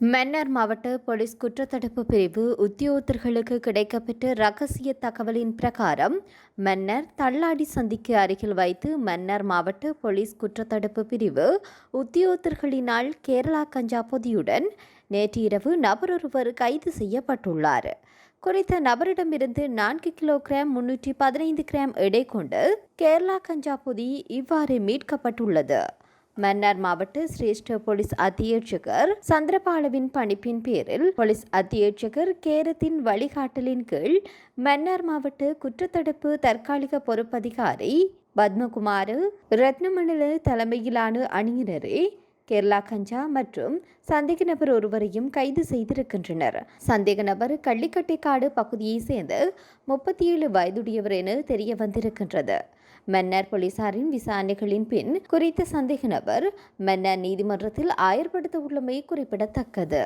மன்னார் மாவட்ட போலீஸ் குற்றத்தடுப்பு பிரிவு உத்தியோகத்தர்களுக்கு கிடைக்கப்பெற்ற ரகசிய தகவலின் பிரகாரம் மன்னர் தள்ளாடி சந்திக்கு அருகில் வைத்து மன்னர் மாவட்ட போலீஸ் குற்றத்தடுப்பு பிரிவு உத்தியோகத்தர்களினால் கேரளா கஞ்சா பொதியுடன் நேற்று இரவு நபரொருவர் கைது செய்யப்பட்டுள்ளார். குறித்த நபரிடமிருந்து நான்கு கிலோகிராம் முன்னூற்றி பதினைந்து கிராம் எடை கொண்டு கேரளா கஞ்சா பொதி இவ்வாறு மீட்கப்பட்டுள்ளது. மன்னார் மாவட்ட சிரேஷ்ட போலீஸ் அத்தியட்சகர் சந்திரபாலவின் பணிப்பின் பேரில் போலீஸ் அத்தியட்சகர் கேரத்தின் வழிகாட்டலின் கீழ் மன்னார் மாவட்ட குற்றத்தடுப்பு தற்காலிக பொறுப்பதிகாரி பத்மகுமார் ரத்னமணல தலைமையிலான அணியினரே கேரளா கஞ்சா மற்றும் சந்தேக நபர் ஒருவரையும் கைது செய்திருக்கின்றனர். சந்தேக நபர் கள்ளிக்கட்டைக்காடு பகுதியைச் சேர்ந்த முப்பத்தி ஏழு வயதுடையவர் என தெரிய வந்திருக்கின்றது மன்னர் போலீசாரின் விசாரணைகளின் பின் குறித்த சந்தேக நபர் மன்னர் நீதிமன்றத்தில் ஆயர்படுத்த உள்ளமை குறிப்பிடத்தக்கது.